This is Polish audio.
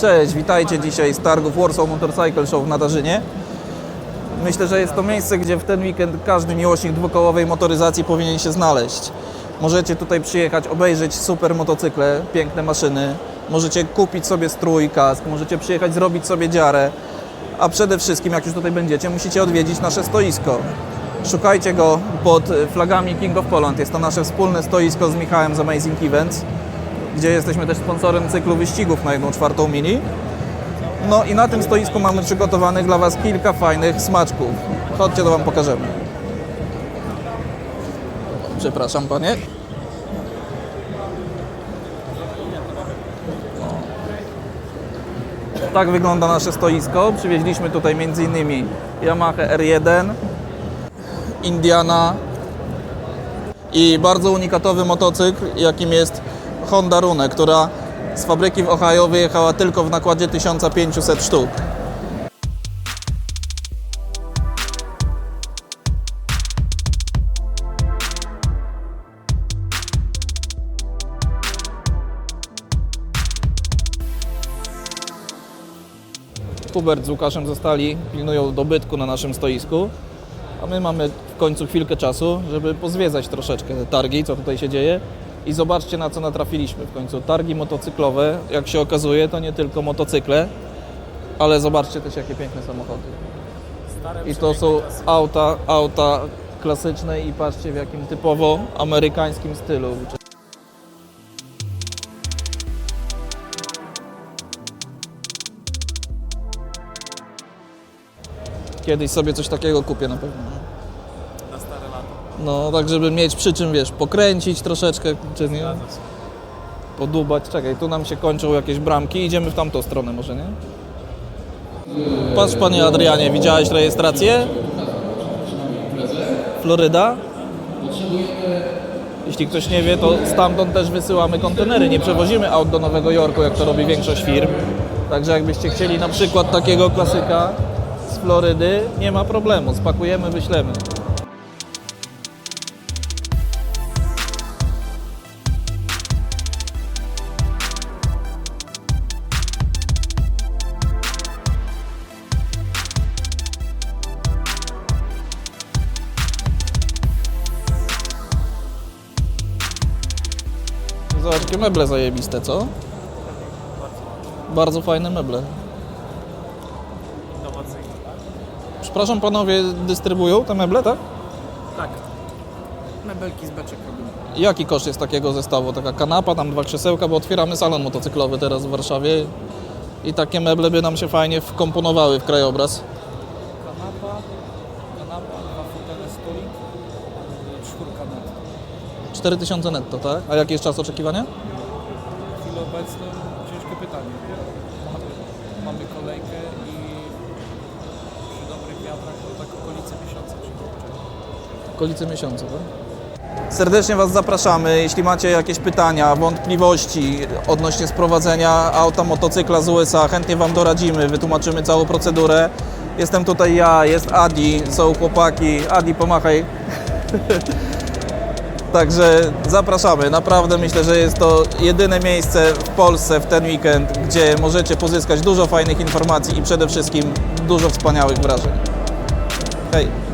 Cześć, witajcie dzisiaj z targów Warsaw Motorcycle Show w Nadarzynie. Myślę, że jest to miejsce, gdzie w ten weekend każdy miłośnik dwukołowej motoryzacji powinien się znaleźć. Możecie tutaj przyjechać, obejrzeć super motocykle, piękne maszyny. Możecie kupić sobie strój, kask, możecie przyjechać, zrobić sobie dziarę. A przede wszystkim, jak już tutaj będziecie, musicie odwiedzić nasze stoisko. Szukajcie go pod flagami King of Poland. Jest to nasze wspólne stoisko z Michałem z Amazing Events gdzie jesteśmy też sponsorem cyklu wyścigów na 1,4 mini. No i na tym stoisku mamy przygotowanych dla Was kilka fajnych smaczków. Chodźcie, to Wam pokażemy. Przepraszam, Panie. Tak wygląda nasze stoisko. Przywieźliśmy tutaj m.in. Yamaha R1, Indiana, i bardzo unikatowy motocykl, jakim jest Honda Rune, która z fabryki w Ohio wyjechała tylko w nakładzie 1500 sztuk. Hubert z Łukaszem zostali, pilnują dobytku na naszym stoisku. A my mamy w końcu chwilkę czasu, żeby pozwiedzać troszeczkę targi, co tutaj się dzieje. I zobaczcie na co natrafiliśmy w końcu. Targi motocyklowe, jak się okazuje, to nie tylko motocykle, ale zobaczcie też jakie piękne samochody. I to są auta, auta klasyczne i patrzcie w jakim typowo amerykańskim stylu. Kiedyś sobie coś takiego kupię na pewno. No, tak żeby mieć przy czym, wiesz, pokręcić troszeczkę, czy nie? Podubać. Czekaj, tu nam się kończą jakieś bramki, idziemy w tamtą stronę może, nie? Patrz panie Adrianie, widziałeś rejestrację? Floryda? Jeśli ktoś nie wie, to stamtąd też wysyłamy kontenery. Nie przewozimy aut do Nowego Jorku, jak to robi większość firm. Także jakbyście chcieli na przykład takiego klasyka z Florydy, nie ma problemu. Spakujemy, wyślemy. Jakie meble zajebiste, co? Bardzo fajne meble. Innowacyjny. Przepraszam, panowie dystrybuują te meble, tak? Tak. Mebelki z beczek robimy. Jaki koszt jest takiego zestawu? Taka kanapa, tam dwa krzesełka, bo otwieramy salon motocyklowy teraz w Warszawie i takie meble by nam się fajnie wkomponowały w krajobraz. Kanapa, kanapa, dwa fotele, stolik, czwórka net. 4000 netto, tak? A jaki jest czas oczekiwania? W chwili obecną ciężkie pytanie. Mamy, mamy kolejkę i przy dobrych wiatrach to tak okolice miesiąca trzeba poczekać. okolice miesiąca, tak? Serdecznie Was zapraszamy. Jeśli macie jakieś pytania, wątpliwości odnośnie sprowadzenia auta, motocykla z USA, chętnie Wam doradzimy, wytłumaczymy całą procedurę. Jestem tutaj ja, jest Adi, są chłopaki. Adi, pomachaj. Także zapraszamy. Naprawdę myślę, że jest to jedyne miejsce w Polsce w ten weekend, gdzie możecie pozyskać dużo fajnych informacji i przede wszystkim dużo wspaniałych wrażeń. Hej!